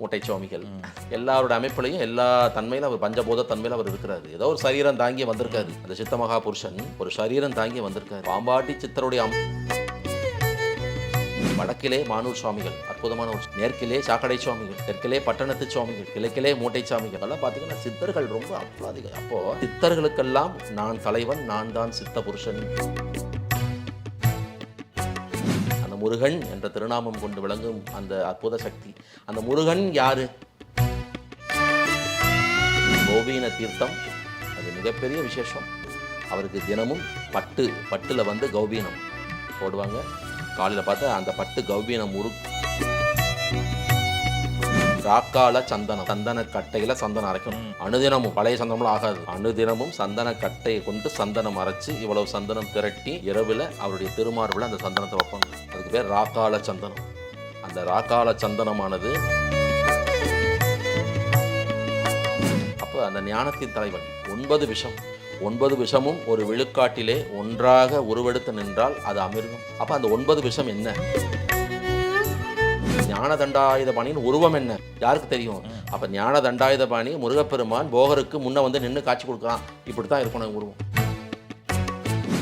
மூட்டை சுவாமிகள் எல்லாரோட அமைப்புலையும் எல்லா தன்மையில அவர் பஞ்சபோத தன்மையில் அவர் இருக்கிறாரு. ஏதோ ஒரு சரீரம் தாங்கி வந்திருக்காரு. அந்த சித்த மகா புருஷன் ஒரு சரீரம் தாங்கி வந்திருக்காரு. பாம்பாட்டி சித்தருடைய வடக்கிலே மானூர் சுவாமிகள் அற்புதமான ஒரு மேற்கிலே சாக்கடை சுவாமிகள் தெற்கிலே பட்டணத்து சுவாமிகள் கிழக்கிலே மூட்டை சுவாமிகள் எல்லாம் பார்த்தீங்கன்னா சித்தர்கள் ரொம்ப அப்பாதிகம் அப்போ சித்தர்களுக்கெல்லாம் நான் தலைவன் நான் தான் சித்த புருஷன். முருகன் என்ற திருநாமம் கொண்டு விளங்கும் அந்த அற்புத சக்தி. அந்த முருகன் யாரு? கோபீன தீர்த்தம். அது மிகப்பெரிய விசேஷம். அவருக்கு தினமும் பட்டு பட்டுல வந்து கௌபீனம் போடுவாங்க. காலையில் பார்த்தா அந்த பட்டு கௌபீனம் முரு ராக்கால சந்தனம். சந்தன கட்டையில சந்தனம் அரைக்கணும். அனுதினமும் பழைய சந்தனம்லாம் ஆகாது. அனுதினமும் சந்தன கட்டையை கொண்டு சந்தனம் அரைச்சு இவ்வளவு சந்தனம் திரட்டி இரவுல அவருடைய திருமார்பில் அந்த சந்தனத்தை வைப்பாங்க. பேர் ராக்கால சந்தனம். அந்த ராக்கால சந்தனமானது அப்போ அந்த ஞானத்தின் தலைவன். ஒன்பது விஷம். ஒன்பது விஷமும் ஒரு விழுக்காட்டிலே ஒன்றாக உருவெடுத்து நின்றால் அது அமிர்தம். அப்போ அந்த ஒன்பது விஷம் என்ன? ஞான தண்டாயுத பாணியின் உருவம் என்ன? யாருக்கு தெரியும்? அப்போ ஞான தண்டாயுத பாணி முருகப்பெருமான் போகருக்கு முன்னே வந்து நின்று காட்சி கொடுக்குறான் இப்படி தான் இருக்கணும் உருவம்.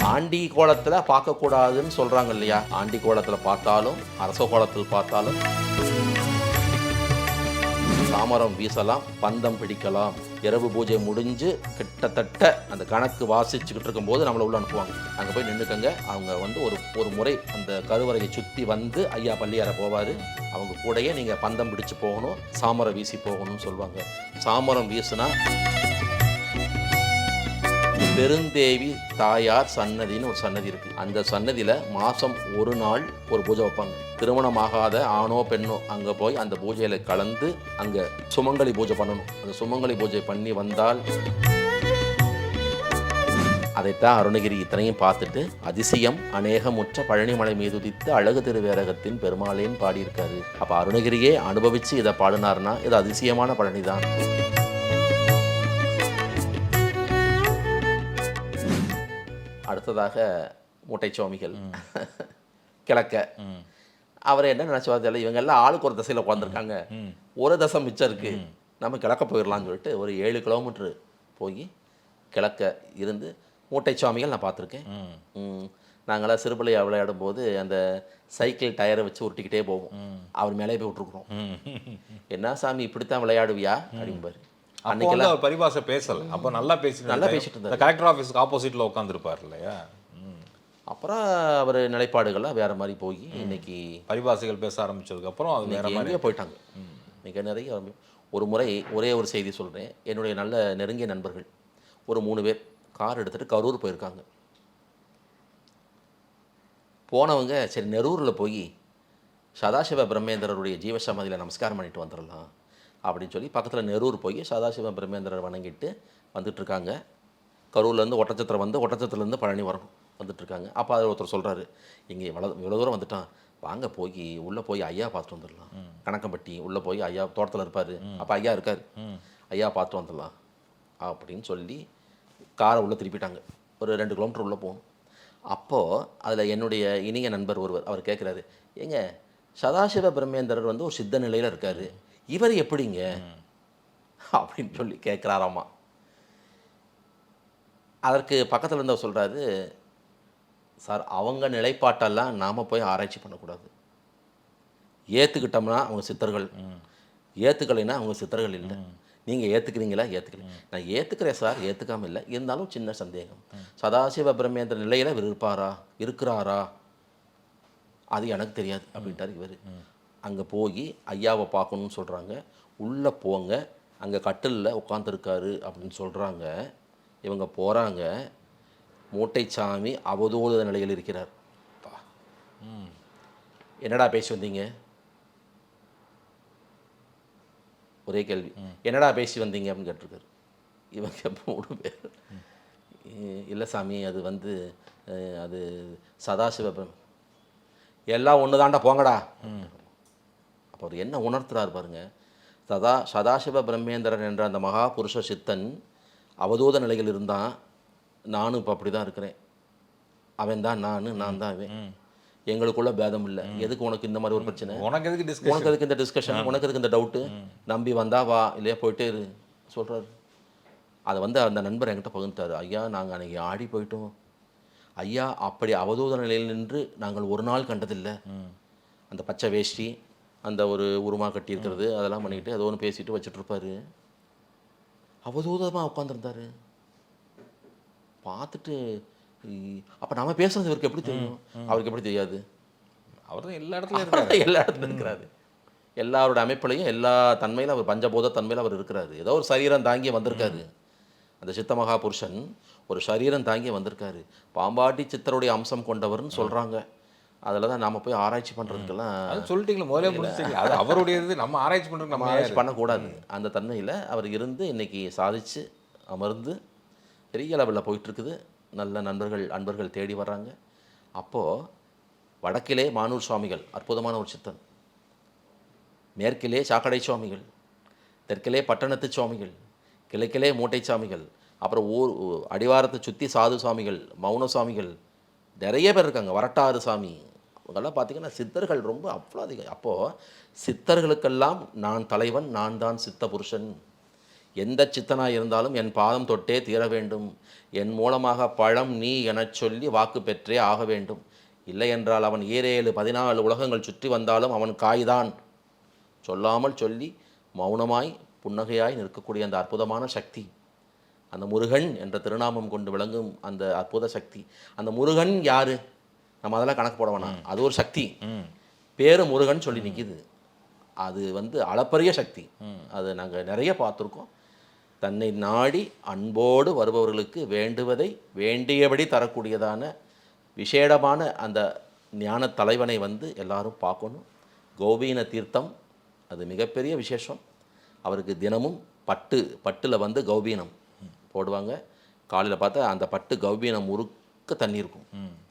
ஆண்டி கோலத்தில் பார்க்கக்கூடாதுன்னு சொல்கிறாங்க இல்லையா? ஆண்டி கோலத்தில் பார்த்தாலும் அரச கோலத்தில் பார்த்தாலும். சாமரம் வீசலாம் பந்தம் பிடிக்கலாம். இரவு பூஜை முடிஞ்சு கிட்டத்தட்ட அந்த கணக்கு வாசிச்சுக்கிட்டு இருக்கும்போது நம்மளை உள்ள அனுப்புவாங்க. அங்கே போய் நின்றுக்கங்க அவங்க வந்து ஒரு ஒரு முறை அந்த கருவறையை சுற்றி வந்து ஐயா பள்ளியார போவார். அவங்க கூடயே நீங்கள் பந்தம் பிடிச்சு போகணும் சாமரம் வீசி போகணும்னு சொல்லுவாங்க. சாமரம் வீசுனா பெருந்தேவி தாயார் சன்னதின்னு ஒரு சன்னதி இருக்கு. அந்த சன்னதியில மாசம் ஒரு நாள் ஒரு பூஜை வைப்பாங்க. திருமணமாகாத ஆணோ பெண்ணோ அங்க போய் அந்த பூஜையில கலந்து அங்க சுமங்கலி பூஜை பண்ணணும். அந்த சுமங்கலி பூஜை பண்ணி வந்தால் அதைத்தான் அருணகிரி இத்தனையும் பார்த்துட்டு அதிசயம் அநேகமுற்ற பழனிமலை மீது உதித்து அழகு திருவேரகத்தின் பெருமாளேன்னு பாடியிருக்காரு. அப்ப அருணகிரியே அனுபவிச்சு இதை பாடினார்னா இது அதிசயமான பழனி தான் அடுத்ததாக மூட்டை சுவாமிகள் கிழக்க. அவர் என்ன நினச்சவார் தெரியல இவங்க எல்லாம் ஆளுக்கு ஒரு திசையில் உட்காந்துருக்காங்க ஒரு தசை மிச்சம் இருக்கு. நம்ம கிழக்க போயிடலாம்னு சொல்லிட்டு ஒரு ஏழு கிலோமீட்டர் போய் கிழக்க இருந்து மூட்டை சுவாமிகள் நான் பார்த்துருக்கேன். நாங்களாம் சிறுபிள்ளையா விளையாடும் போது அந்த சைக்கிள் டயரை வச்சு உருட்டிக்கிட்டே போவோம். அவர் மேலே போய் விட்டுருக்குறோம். என்ன சாமி இப்படித்தான் விளையாடுவியா? அப்படிம்பாரு. வந்து அவர் பரிபாஷை பேசல. அப்போ நல்லா பேசி நல்லா பேசிட்டு இருந்தாரு. கலெக்டர் ஆஃபீஸ்க்கு ஆப்போசிட்ல உட்காந்துருப்பார் இல்லையா. அப்புறம் அவர் நிலைப்பாடுகள்லாம் வேற மாதிரி போய் இன்னைக்கு பரிபாஷைகள் பேச ஆரம்பிச்சதுக்கு அப்புறம் அது வேற இன்னைக்கு மாதிரி எங்கேயோ போயிட்டாங்க. மிக நிறைய ஒரு முறை ஒரே ஒரு செய்தி சொல்கிறேன் என்னுடைய நல்ல நெருங்கிய நண்பர்கள். ஒரு மூணு பேர் கார் எடுத்துகிட்டு கரூர் போயிருக்காங்க. போனவங்க சரி நெரூரில் போய் சதாசிவ பிரம்மேந்திரருடைய ஜீவசமாதியில் நமஸ்காரம் பண்ணிட்டு வந்துடலாம் அப்படின்னு சொல்லி பக்கத்தில் நெரூர் போய் சதாசிவ பிரம்மேந்திரரை வணங்கிட்டு வந்துட்டு இருக்காங்க கரூர்லேருந்து ஒட்டச்சத்திரம் வந்து ஒட்டச்சத்திரலேருந்து பழனி வரணும் வந்துட்டு இருக்காங்க அப்போ அதில் ஒருத்தர் சொல்கிறாரு இங்கே இவ்வளோ இவ்வளோ தூரம் வந்துட்டான். வாங்க போய் உள்ளே போய் ஐயா பார்த்துட்டு வந்துடலாம். கணக்கம்பட்டி உள்ளே போய் ஐயா தோட்டத்தில் இருப்பார். அப்போ ஐயா இருக்கார். ஐயா பார்த்துட்டு வந்துடலாம். அப்படின்னு சொல்லி காரை உள்ளே திருப்பிட்டாங்க. ஒரு ரெண்டு கிலோமீட்டர் உள்ளே போகணும். அப்போது அதில் என்னுடைய இனிய நண்பர் ஒருவர் அவர் கேட்குறாரு ஏங்க சதாசிவ பிரம்மேந்திரர் வந்து ஒரு சித்த நிலையில் இருக்கார். இவர் எப்படிங்க? அப்படின்னு சொல்லி கேட்குறாராமா. அதற்கு பக்கத்தில் இருந்தவர் சொல்கிறாரு சார் அவங்க நிலைப்பாட்டெல்லாம் நாம் போய் ஆராய்ச்சி பண்ணக்கூடாது. ஏற்றுக்கிட்டோம்னா அவங்க சித்தர்கள். ஏற்றுக்கலைன்னா அவங்க சித்தர்கள் இல்லை. நீங்கள் ஏற்றுக்கிறீங்களா ஏற்றுக்கல நான் ஏற்றுக்கிறேன் சார் ஏற்றுக்காம இல்லை. இருந்தாலும் சின்ன சந்தேகம். சதாசிவ பிரம்மேந்திர நிலையில் இவர் இருப்பாரா? இருக்கிறாரா? அது எனக்கு தெரியாது அப்படின்ட்டார் இவர். அங்கே போய் ஐயாவை பார்க்கணும்னு சொல்கிறாங்க உள்ளே போங்க. அங்கே கட்டிலில் உட்காந்துருக்காரு அப்படின்னு சொல்கிறாங்க இவங்க போகிறாங்க மூட்டைச்சாமி அவதூத நிலையில் இருக்கிறார். என்னடா பேசி வந்தீங்க? ஒரே கேள்வி. என்னடா பேசி வந்தீங்க அப்படின்னு கேட்டிருக்காரு. இவங்க மூணு பேர்? இல்லை சாமி அது வந்து அது சதாசிவ பிரம்- எல்லாம் ஒன்று தாண்டா போங்கடா அப்போ அவர் என்ன உணர்த்துறாரு பாருங்க. சதா சதாசிவ பிரம்மேந்திரன் என்ற அந்த மகா புருஷ சித்தன் அவதூத நிலையில் இருந்தான் நானும் இப்போ அப்படி தான் இருக்கிறேன். அவன் தான் நான் நான் தான் அவன் எங்களுக்குள்ள பேதம் இல்லை. எதுக்கு உனக்கு இந்த மாதிரி ஒரு பிரச்சனை? உனக்கு எதுக்கு உனக்கு எதுக்கு இந்த டிஸ்கஷன் உனக்கு எதுக்கு இந்த டவுட்டு நம்பி வந்தா வா இல்லையா போயிட்டே இரு சொல்கிறாரு அதை வந்து அந்த நண்பர் என்கிட்ட பகிர்ந்துட்டாரு. ஐயா நாங்கள் அன்னைக்கு ஆடி போயிட்டோம். ஐயா அப்படி அவதூத நிலையில் நின்று நாங்கள் ஒரு நாள் கண்டதில்லை. அந்த பச்சை வேஷ்டி அந்த ஒரு உருமா கட்டி இருக்கிறது அதெல்லாம் பண்ணிக்கிட்டு ஏதோ ஒன்று பேசிட்டு வச்சுட்டு இருப்பாரு அவதூதமாக உட்காந்துருந்தாரு பார்த்துட்டு அப்போ நம்ம பேசுறது இவருக்கு எப்படி தெரியும்? அவருக்கு எப்படி தெரியாது? அவர் தான் எல்லா இடத்துலயும் எல்லா இடத்துலையும் இருக்கிறாரு. எல்லாரோட அமைப்புலையும் எல்லா தன்மையிலும் அவர் பஞ்சபூத தன்மையில் அவர் இருக்கிறாரு. ஏதோ ஒரு சரீரம் தாங்கி வந்திருக்காரு. அந்த சித்த மகா புருஷன் ஒரு சரீரம் தாங்கி வந்திருக்காரு. பாம்பாட்டி சித்தருடைய அம்சம் கொண்டவர்னு சொல்கிறாங்க அதில் தான் நாம் போய் ஆராய்ச்சி பண்ணுறதுக்கெல்லாம் அது சொல்லிட்டீங்களா முதல்ல முடிச்சிட்டீங்களா. அது அவருடைய இது நம்ம ஆராய்ச்சி பண்றது நம்ம நம்ம ஆராய்ச்சி பண்ணக்கூடாது. அந்த தன்மையில் அவர் இருந்து இன்னைக்கு சாதிச்சு அமர்ந்து பெரிய லெவலில் போயிட்டுருக்குது. நல்ல நண்பர்கள் அன்பர்கள் தேடி வர்றாங்க. அப்போது வடக்கிலே மானூர் சுவாமிகள் அற்புதமான ஒரு சித்தன். மேற்கிலே சாக்கடை சுவாமிகள் தெற்கிலே பட்டணத்து சுவாமிகள் கிழக்கிலே மூட்டை சாமிகள் அப்புறம் ஊர் அடிவாரத்தை சுற்றி சாது சாமிகள் மௌன சாமிகள் நிறைய பேர் இருக்காங்க. வரட்டாறு சாமி முதல்ல பார்த்தீங்கன்னா சித்தர்கள் ரொம்ப அவ்வளோ அதிகம். அப்போது சித்தர்களுக்கெல்லாம் நான் தலைவன் நான் தான் சித்த புருஷன். எந்த சித்தனாக இருந்தாலும் என் பாதம் தொட்டே தீர வேண்டும். என் மூலமாக பழம் நீ எனச் சொல்லி வாக்கு பெற்றே ஆக வேண்டும். இல்லை என்றால் அவன் ஈரேழு பதினாலு உலகங்கள் சுற்றி வந்தாலும் அவன் காய்தான். சொல்லாமல் சொல்லி மௌனமாய் புன்னகையாய் நிற்கக்கூடிய அந்த அற்புதமான சக்தி. அந்த முருகன் என்ற திருநாமம் கொண்டு விளங்கும் அந்த அற்புத சக்தி. அந்த முருகன் யாரு? நம்ம அதெல்லாம் கணக்கு போட வேணாம். அது ஒரு சக்தி. ம். பேரு முருகன் சொல்லி நிற்கிது அது வந்து அளப்பரிய சக்தி. அது நாங்கள் நிறைய பார்த்துருக்கோம். தன்னை நாடி அன்போடு வருபவர்களுக்கு வேண்டுவதை வேண்டியபடி தரக்கூடியதான விசேடமான அந்த ஞான தலைவனை வந்து எல்லாரும் பார்க்கணும். கோபீன தீர்த்தம் அது மிகப்பெரிய விசேஷம். அவருக்கு தினமும் பட்டு பட்டில் வந்து கௌபீனம் போடுவாங்க. காலையில் பார்த்தா அந்த பட்டு கௌபீனம் முறுக்க தண்ணி இருக்கும்.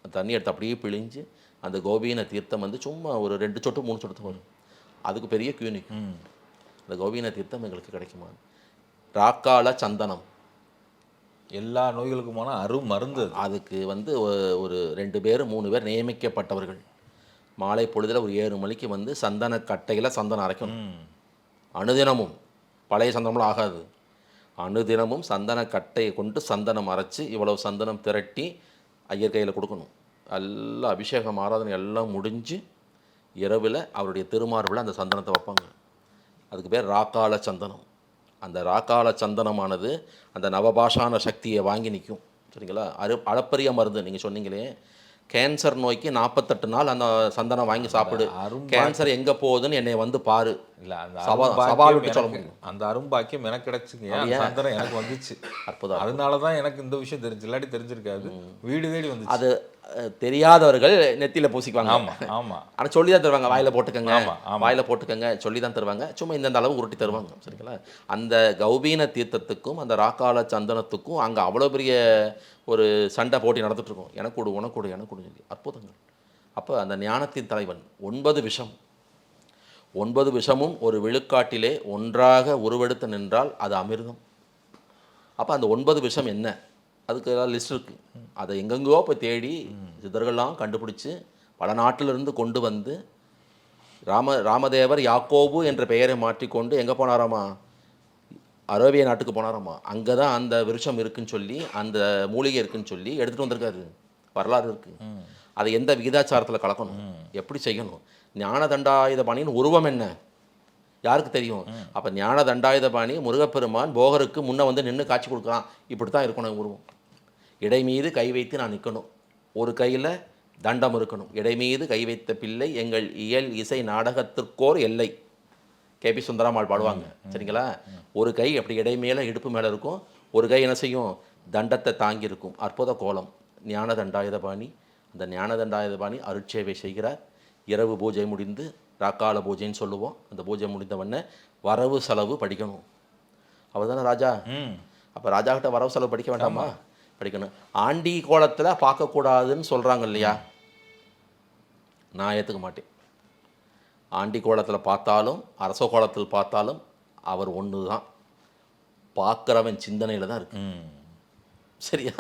தண்ணி எடுத்து அப்படியே பிழிஞ்சு அந்த கோபீன தீர்த்தம் வந்து சும்மா ஒரு ரெண்டு சொட்டு மூணு சொட்டு வரும். அதுக்கு பெரிய கியூ நிற்கும் ம். அந்த கோபீன தீர்த்தம் எங்களுக்கு கிடைக்குமா? ராக்கால சந்தனம். எல்லா நோய்களுக்குமான அரும் மருந்து அது. அதுக்கு வந்து ஒரு ரெண்டு பேர் மூணு பேர் நியமிக்கப்பட்டவர்கள். மாலை பொழுதில் ஒரு ஏழு மணிக்கு வந்து சந்தன கட்டையில் சந்தனம் அரைக்கணும். அனுதினமும். பழைய சந்தனம்லாம் ஆகாது. அனுதினமும் சந்தன கட்டையை கொண்டு சந்தனம் அரைச்சி இவ்வளவு சந்தனம் திரட்டி ஐயர் கையில் கொடுக்கணும். எல்லாம் அபிஷேகம் ஆராதனை எல்லாம் முடிஞ்சு இரவில் அவருடைய திருமார்பில் அந்த சந்தனத்தை வைப்பாங்க. அதுக்கு பேர் ராக்கால சந்தனம். அந்த ராக்கால சந்தனமானது அந்த நவபாஷான சக்தியை வாங்கி நிற்கும் சரிங்களா? அரு அளப்பரிய மருந்து நீங்கள் சொன்னீங்களே. கேன்சர் நோய்க்கு நாற்பத்தெட்டு நாள் அந்த சந்தனம் வாங்கி சாப்பிடு. கேன்சர் எங்கே போகுதுன்னு என்னை வந்து பாரு. இல்ல அந்த சவால் விட்டு சொல்ல எனக்கு- அந்த அரும்பாக்கியம் எனக்கு கிடைச்சுங்க. சந்தனம் எனக்கு வந்துச்சு. அற்புதம் அதனால தான் எனக்கு இந்த விஷயம் தெரிஞ்சு இல்லாட்டி தெரிஞ்சிருக்காது. வீடு தேடி வந்துச்சு. அது தெரியாதவர்கள் நெத்தியில் பூசிக்குவாங்க. ஆமா ஆமா. ஆனால் சொல்லி தான் தருவாங்க வாயில் போட்டுக்கங்க. ஆமா, ஆமா. வாயில் போட்டுக்கங்க சொல்லி தான் தருவாங்க. சும்மா இந்தந்த அளவு உருட்டி தருவாங்க சரிங்களா? அந்த கௌபீன தீர்த்தத்துக்கும் அந்த ராக்கால சந்தனத்துக்கும் அங்கே அவ்வளோ பெரிய ஒரு சண்டை போட்டி நடந்துட்டு இருக்கும் எனக்கு கொடு உனக்கு கொடு எனக்கு கொடு சொல்லி. அற்புதங்கள். அப்போ அந்த ஞானத்தின் தலைவன் ஒன்பது விஷம். ஒன்பது விஷமும் ஒரு விழுக்காட்டிலே ஒன்றாக உருவெடுத்து நின்றால் அது அமிர்தம். அப்போ அந்த ஒன்பது விஷம் என்ன? அதுக்கு ஏதாவது லிஸ்ட் இருக்குது அதை எங்கெங்கோ போய் தேடி சித்தர்கள்லாம் கண்டுபிடிச்சு பல நாட்டிலிருந்து கொண்டு வந்து ராம ராமதேவர் யாக்கோபு என்ற பெயரை மாற்றிக்கொண்டு எங்கே போனாராமா? அரேபிய நாட்டுக்கு போனாராமா? அங்கே தான் அந்த விருட்சம் இருக்குன்னு சொல்லி அந்த மூலிகை இருக்குன்னு சொல்லி எடுத்துகிட்டு வந்திருக்காரு. வரலாறு இருக்குது அதை எந்த விகிதாச்சாரத்தில் கலக்கணும்? எப்படி செய்யணும்? ஞான தண்டாயுத பாணியின் உருவம் என்ன? யாருக்கு தெரியும்? அப்போ ஞான தண்டாயுத பாணி முருகப்பெருமான் போகருக்கு முன்ன வந்து நின்று காட்சி கொடுக்குறான் இப்படி தான் இருக்கணும் உருவம். இடை மீது கை வைத்து நான் நிற்கணும். ஒரு கையில் தண்டம் இருக்கணும். இடை மீது கை வைத்த பிள்ளை எங்கள் இயல் இசை நாடகத்திற்கோர் எல்லை. கேபி சுந்தராமாள் பாடுவாங்க. சரிங்களா? ஒரு கை அப்படி இடை மேலே இடுப்பு மேலே இருக்கும். ஒரு கை என்ன செய்யும்? தண்டத்தை தாங்கி இருக்கும். அற்புத கோலம். ஞான தண்டாயுத பாணி அந்த ஞான தண்டாயுத பாணி அருட்சேவை செய்கிறார். இரவு பூஜை முடிந்து ராக்கால பூஜைன்னு சொல்லுவோம். அந்த பூஜை முடிந்தவொடனே வரவு செலவு படிக்கணும். அவர் தானே ராஜா அப்போ ராஜா கிட்ட வரவு செலவு படிக்க வேண்டாமா? படிக்கணும். ஆண்டி கோலத்தில் பார்க்கக்கூடாதுன்னு சொல்கிறாங்க இல்லையா? நான் ஏற்றுக்க மாட்டேன். ஆண்டி கோலத்தில் பார்த்தாலும் அரச கோலத்தில் பார்த்தாலும் அவர் ஒன்று தான் பார்க்குறவன் சிந்தனையில் தான் இருக்கு. சரியா?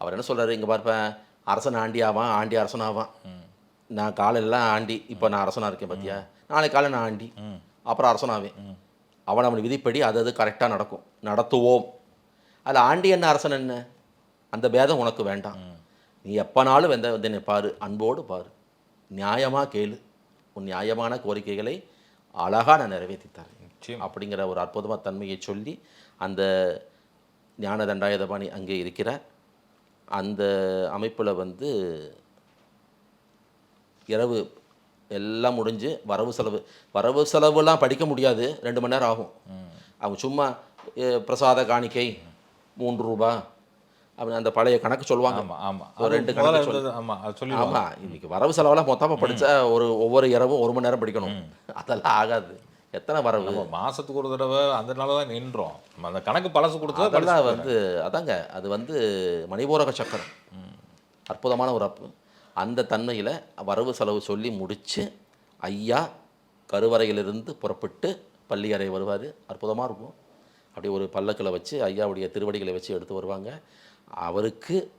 அவர் என்ன சொல்றாரு? இங்கே பார்ப்பேன் அரசன் ஆண்டி ஆவான் ஆண்டி அரசன் ஆவான் ம். நான் காலையிலாம் ஆண்டி இப்போ நான் அரசனாக இருக்கேன் பார்த்தியா நாளைக்கு காலை நான் ஆண்டி அப்புறம் அரசனாவேன். அவன் அவன் விதிப்படி அது அது கரெக்டாக நடக்கும். நடத்துவோம். அதில் ஆண்டி என்ன அரசன் என்ன? அந்த பேதம் உனக்கு வேண்டாம். நீ எப்போனாலும் வெந்த வந்து பாரு அன்போடு பாரு. நியாயமாக கேளு. உன் நியாயமான கோரிக்கைகளை அழகாக நான் நிறைவேற்றி தரேன் நிச்சயம். அப்படிங்கிற ஒரு அற்புதமான தன்மையை சொல்லி அந்த ஞான தண்டாயுதபாணி அங்கே இருக்கிறார். அந்த அமைப்பில் வந்து இரவு எல்லாம் முடிஞ்சு வரவு செலவு வரவு செலவுலாம் படிக்க முடியாது. ரெண்டு மணி நேரம் ஆகும். அவங்க சும்மா பிரசாத காணிக்கை மூன்று ரூபா அப்படி அந்த பழைய கணக்கு சொல்லுவாங்க. ஆமா ஆமா. ஒரு அது ரெண்டு கணக்கு இருந்தது. ஆமா அது சொல்லி ஆமாம் இன்னைக்கு வரவு செலவெல்லாம் மொத்தமாக படித்தா ஒரு ஒவ்வொரு இரவும் ஒரு மணி நேரம் படிக்கணும். அதெல்லாம் ஆகாது. எத்தனை வரவு? நம்ம மாசத்துக்கு ஒரு தடவை அந்த நாள் தான் நின்றோம். அந்த கணக்கு பழசு கொடுத்தா அதெல்லாம் வந்து அதாங்க அது வந்து மணிபூரக சக்கரம். அற்புதமான ஒரு அப்பு அந்த தன்மையில் வரவு செலவு சொல்லி முடித்து ஐயா கருவறையிலிருந்து புறப்பட்டு பள்ளி அறை வருவார். அற்புதமாக இருக்கும். அப்படியே ஒரு பல்லக்கில் வச்சு ஐயாவுடைய திருவடிகளை வச்சு எடுத்து வருவாங்க. அவருக்கு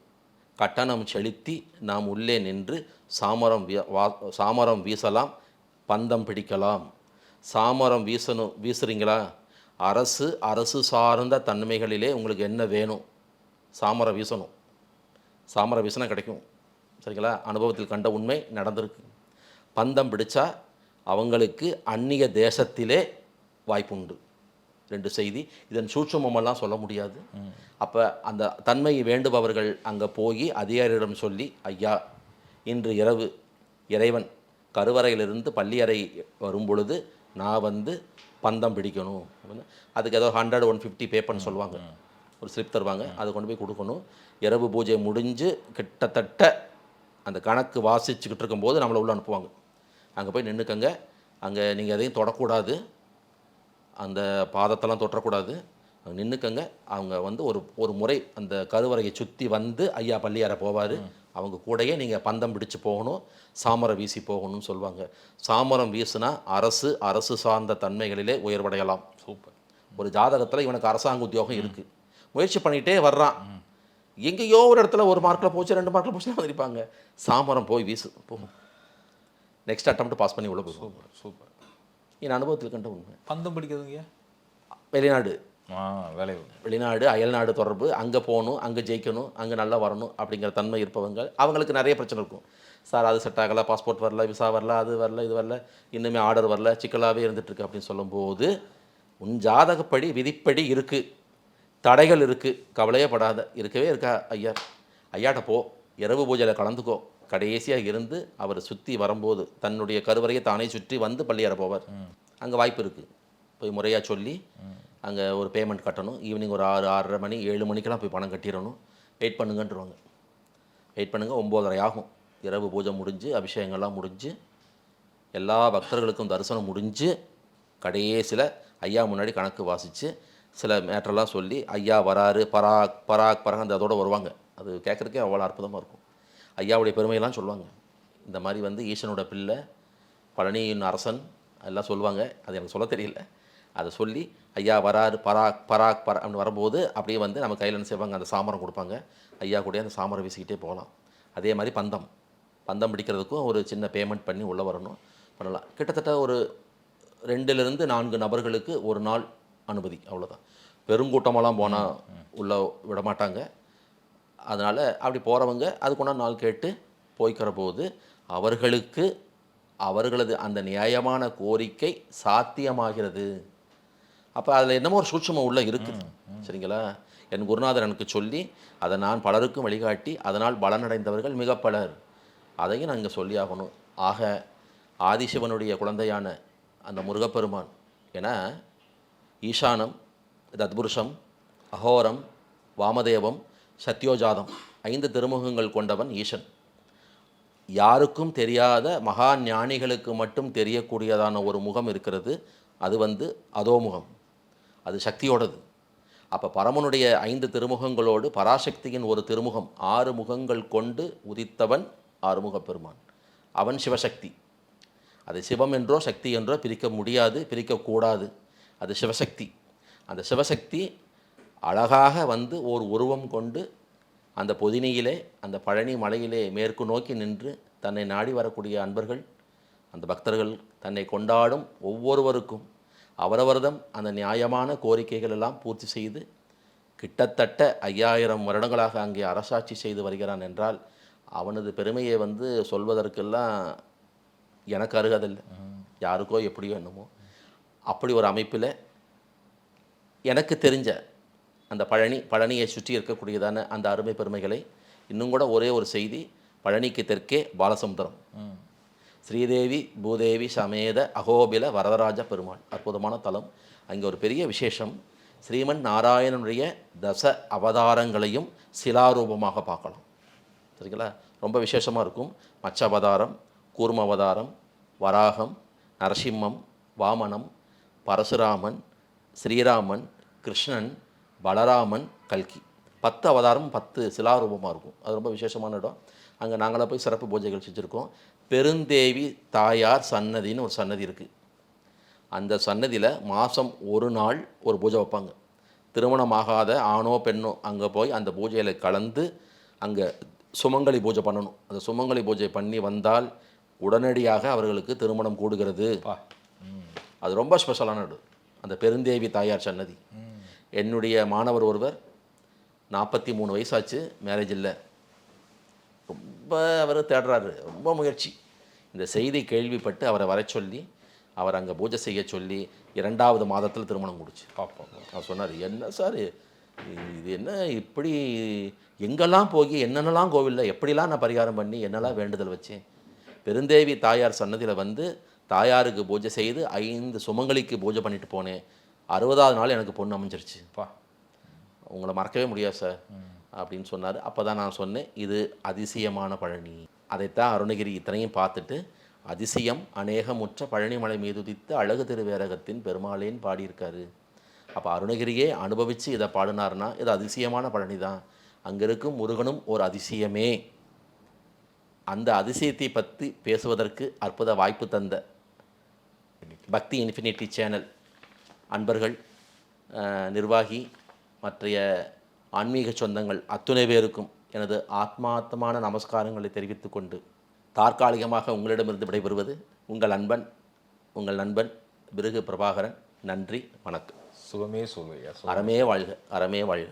கட்டணம் செலுத்தி நாம் உள்ளே நின்று சாமரம் வீ- வா- சாமரம் வீசலாம் பந்தம் பிடிக்கலாம். சாமரம் வீசணும் வீசுறீங்களா? அரசு அரசு சார்ந்த தன்மைகளிலே உங்களுக்கு என்ன வேணும்? சாமரம் வீசணும். சாமரம் வீசினா கிடைக்கும். சரிங்களா? அனுபவத்தில் கண்ட உண்மை நடந்திருக்கு. பந்தம் பிடிச்சா அவங்களுக்கு அந்நிய தேசத்திலே வாய்ப்பு உண்டு ரெண்டு செய்தி. இதன் சூட்சமெல்லாம் சொல்ல முடியாது. அப்போ அந்த தன்மை வேண்டுபவர்கள் அங்கே போய் அதிகாரியிடம் சொல்லி ஐயா இன்று இரவு இறைவன் கருவறையிலிருந்து பள்ளியறை வரும் பொழுது நான் வந்து பந்தம் பிடிக்கணும். அதுக்கு ஏதோ ஹண்ட்ரட் ஒன் ஃபிஃப்டி பேப்பர்னு சொல்லுவாங்க. ஒரு ஸ்லிப் தருவாங்க. அதை கொண்டு போய் கொடுக்கணும். இரவு பூஜை முடிஞ்சு கிட்டத்தட்ட அந்த கணக்கு வாசிச்சுக்கிட்டு இருக்கும்போது நம்மளை உள்ளே அனுப்புவாங்க. அங்கே போய் நின்றுக்கங்க அங்கே நீங்கள் எதையும் தொடக்கூடாது. அந்த பாதத்தெல்லாம் தொட்டக்கூடாது அங்கே நின்றுக்கங்க அவங்க வந்து ஒரு ஒரு முறை அந்த கருவறையை சுற்றி வந்து ஐயா பள்ளியார போவார். அவங்க கூடயே நீங்கள் பந்தம் பிடிச்சு போகணும். சாமரம் வீசி போகணும்னு சொல்லுவாங்க சாமரம் வீசுனா அரசு அரசு சார்ந்த தன்மைகளிலே உயர்வடையலாம். சூப்பர். ஒரு ஜாதகத்தில் இவனுக்கு அரசாங்க உத்தியோகம் இருக்குது முயற்சி பண்ணிகிட்டே வர்றான். எங்கேயோ ஒரு இடத்துல ஒரு மார்க்கில் போச்சு ரெண்டு மார்க்கில் போச்சு வந்திருப்பாங்க. சாமரம் போய் வீசு போகும் நெக்ஸ்ட் அட்டம் பாஸ் பண்ணி உள்ள சூப்பர் சூப்பர். என் அனுபவத்தில் கண்ட உண்மை. பந்தம் பிடிக்கிறதுங்க? வெளிநாடு. ஆ வேலை வெளிநாடு அயல்நாடு தொடர்பு அங்கே போகணும் அங்கே ஜெயிக்கணும் அங்கே நல்லா வரணும் அப்படிங்கிற தன்மை இருப்பவங்க அவங்களுக்கு நிறைய பிரச்சனை இருக்கும். சார் அது செட் ஆகலை பாஸ்போர்ட் வரல விசா வரல அது வரல இது வரல இன்னுமே ஆர்டர் வரல சிக்கலாகவே இருந்துகிட்ருக்கு அப்படின்னு சொல்லும்போது உன் ஜாதகப்படி விதிப்படி இருக்குது தடைகள் இருக்குது கவலையே படாத இருக்கவே இருக்கா ஐயா? ஐயாட்ட போ இரவு பூஜையில் கலந்துக்கோ. கடைசியாக இருந்து அவர் சுற்றி வரும்போது தன்னுடைய கருவறையை தானே சுற்றி வந்து பள்ளியேற போவார். அங்கே வாய்ப்பு இருக்குது போய் முறையாக சொல்லி அங்கே ஒரு பேமெண்ட் கட்டணும். ஈவினிங் ஒரு ஆறு ஆறரை மணி ஏழு மணிக்கெல்லாம் போய் பணம் கட்டிடணும். வெயிட் பண்ணுங்கன்றுவாங்க. வெயிட் பண்ணுங்கள் ஒம்போதரை ஆகும். இரவு பூஜை முடிஞ்சு அபிஷேகங்கள்லாம் முடிஞ்சு எல்லா பக்தர்களுக்கும் தரிசனம் முடிஞ்சு கடைசியில் ஐயா முன்னாடி கணக்கு வாசித்து சில மேட்டரெல்லாம் சொல்லி ஐயா வராரு பராக் பராக் பராக் அந்த அதோட வருவாங்க. அது கேட்குறதுக்கே அவ்வளோ அற்புதமாக இருக்கும். ஐயாவுடைய பெருமையெல்லாம் சொல்லுவாங்க. இந்த மாதிரி வந்து ஈசனோட பிள்ளை பழனியின் அரசன் எல்லாம் சொல்லுவாங்க. அது எனக்கு சொல்ல தெரியல. அதை சொல்லி ஐயா வராரு பராக் பராக் பரா அப்படின்னு வரும்போது அப்படியே வந்து நம்ம கையில் என்ன செய்வாங்க? அந்த சாமரம் கொடுப்பாங்க. ஐயா கூட அந்த சாமரம் வீசிக்கிட்டே போகலாம். அதே மாதிரி பந்தம். பந்தம் பிடிக்கிறதுக்கும் ஒரு சின்ன பேமெண்ட் பண்ணி உள்ளே வரணும். பண்ணலாம். கிட்டத்தட்ட ஒரு ரெண்டுலேருந்து நான்கு நபர்களுக்கு ஒரு நாள் அனுமதி. அவ்வளோதான் பெருங்கூட்டமெல்லாம் போனால் உள்ளே விட மாட்டாங்க அதனால் அப்படி போகிறவங்க அதுக்குண்டான நாள் கேட்டு போய்க்கிற போது அவர்களுக்கு அவர்களது அந்த நியாயமான கோரிக்கை சாத்தியமாகிறது. அப்போ அதில் என்னமோ ஒரு சூட்சமம் உள்ள இருக்குது சரிங்களா? என் குருநாதர் எனக்கு சொல்லி அதை நான் பலருக்கும் வழிகாட்டி அதனால் பலனடைந்தவர்கள் மிக பலர். அதையும் நான் இங்கே சொல்லி ஆகணும். ஆக ஆதிசிவனுடைய குழந்தையான அந்த முருகப்பெருமான் ஏன்னா ஈசானம் தத்புருஷம் அகோரம் வாமதேவம் சத்யோஜாதம் ஐந்து திருமுகங்கள் கொண்டவன் ஈசன். யாருக்கும் தெரியாத மகா ஞானிகளுக்கு மட்டும் தெரியக்கூடியதான ஒரு முகம் இருக்கிறது அது வந்து அதோமுகம் அது சக்தியோடது. அப்போ பரமனுடைய ஐந்து திருமுகங்களோடு பராசக்தியின் ஒரு திருமுகம் ஆறு முகங்கள் கொண்டு உதித்தவன் ஆறுமுகப் பெருமான் அவன் சிவசக்தி. அது சிவம் என்றோ சக்தி என்றோ பிரிக்க முடியாது பிரிக்கக்கூடாது. அது சிவசக்தி. அந்த சிவசக்தி அழகாக வந்து ஓர் உருவம் கொண்டு அந்த பொதினியிலே அந்த பழனி மலையிலே மேற்கு நோக்கி நின்று தன்னை நாடி வரக்கூடிய அன்பர்கள் அந்த பக்தர்கள் தன்னை கொண்டாடும் ஒவ்வொருவருக்கும் அவரவர்தம் அந்த நியாயமான கோரிக்கைகள் எல்லாம் பூர்த்தி செய்து கிட்டத்தட்ட ஐயாயிரம் வருடங்களாக அங்கே அரசாட்சி செய்து வருகிறான் என்றால் அவனது பெருமையை வந்து சொல்வதற்கெல்லாம் எனக்கு அருகதில்லை யாருக்கோ எப்படியோ என்னமோ. அப்படி ஒரு அமைப்பில் எனக்கு தெரிஞ்ச அந்த பழனி பழனியை சுற்றி இருக்கக்கூடியதான அந்த அருமை பெருமைகளை இன்னும் கூட ஒரே ஒரு செய்தி பழனிக்கு தெற்கே பாலசமுத்திரம். ஸ்ரீதேவி பூதேவி சமேத அகோபில வரதராஜ பெருமாள். அற்புதமான தலம். அங்கே ஒரு பெரிய விசேஷம். ஸ்ரீமன் நாராயணனுடைய தச அவதாரங்களையும் சிலாரூபமாக பார்க்கலாம். சரிங்களா? ரொம்ப விசேஷமாக இருக்கும். மச்ச அவதாரம் கூர்ம அவதாரம் வராகம் நரசிம்மம் வாமனம் பரசுராமன் ஸ்ரீராமன் கிருஷ்ணன் பலராமன் கல்கி. பத்து அவதாரம் பத்து சிலாரூபமாக இருக்கும். அது ரொம்ப விசேஷமான இடம். அங்கே நாங்களாம் போய் சிறப்பு பூஜைகள் செஞ்சுருக்கோம். பெருந்தேவி தாயார் சன்னதின்னு ஒரு சன்னதி இருக்குது அந்த சன்னதியில் மாதம் ஒரு நாள் ஒரு பூஜை வைப்பாங்க. திருமணமாகாத ஆணோ பெண்ணோ அங்கே போய் அந்த பூஜையில் கலந்து அங்கே சுமங்கலி பூஜை பண்ணணும். அந்த சுமங்கலி பூஜை பண்ணி வந்தால் உடனடியாக அவர்களுக்கு திருமணம் கூடுகிறது. அது ரொம்ப ஸ்பெஷலான இடம். அந்த பெருந்தேவி தாயார் சன்னதி. என்னுடைய மாணவர் ஒருவர் நாற்பத்தி மூணு வயசாச்சு மேரேஜ் இல்லை. ரொம்ப அவர் தேடுறாரு ரொம்ப முயற்சி. இந்த செய்தி கேள்விப்பட்டு அவரை வர சொல்லி அவர் அங்கே பூஜை செய்ய சொல்லி இரண்டாவது மாதத்தில் திருமணம் முடிச்சு. பாப்பா அவர் சொன்னார் என்ன சார் இது என்ன இப்படி எங்கெல்லாம் போய் என்னென்னலாம் கோவிலில் எப்படிலாம் நான் பரிகாரம் பண்ணி என்னெல்லாம் வேண்டுதல் வச்சேன்? பெருந்தேவி தாயார் சன்னதியில் வந்து தாயாருக்கு பூஜை செய்து ஐந்து சுமங்கலிக்கு பூஜை பண்ணிட்டு போனேன். அறுபதாவது நாள் எனக்கு பொண்ணு அமைஞ்சிருச்சு. பா. உங்களை மறக்கவே முடியாது சார். அப்படின்னு சொன்னார். அப்போ தான் நான் சொன்னேன் இது அதிசயமான பழனி. அதைத்தான் அருணகிரி இத்தனையும் பார்த்துட்டு அதிசயம் அநேகமுற்ற பழனிமலை மீது உதித்த அழகு திருவேரகத்தின் பெருமாளேன்னு பாடியிருக்காரு. அப்போ அருணகிரியே அனுபவித்து இதை பாடினார்னா இது அதிசயமான பழனி தான் அங்கே இருக்கும் முருகனும் ஒரு அதிசயமே. அந்த அதிசயத்தை பற்றி பேசுவதற்கு அற்புத வாய்ப்பு தந்த பக்தி இன்ஃபினிட்டி சேனல். அன்பர்கள் நிர்வாகி மற்றைய ஆன்மீக சொந்தங்கள் அத்துணை பேருக்கும் எனது ஆத்மார்த்தமான நமஸ்காரங்களை தெரிவித்துக் கொண்டு தற்காலிகமாக உங்களிடமிருந்து விடைபெறுவது உங்கள் அன்பன் உங்கள் நண்பன் பிருகு பிரபாகரன். நன்றி வணக்கம். சுகமே சொல்வையா அறமே வாழ்க அறமே வாழ்க.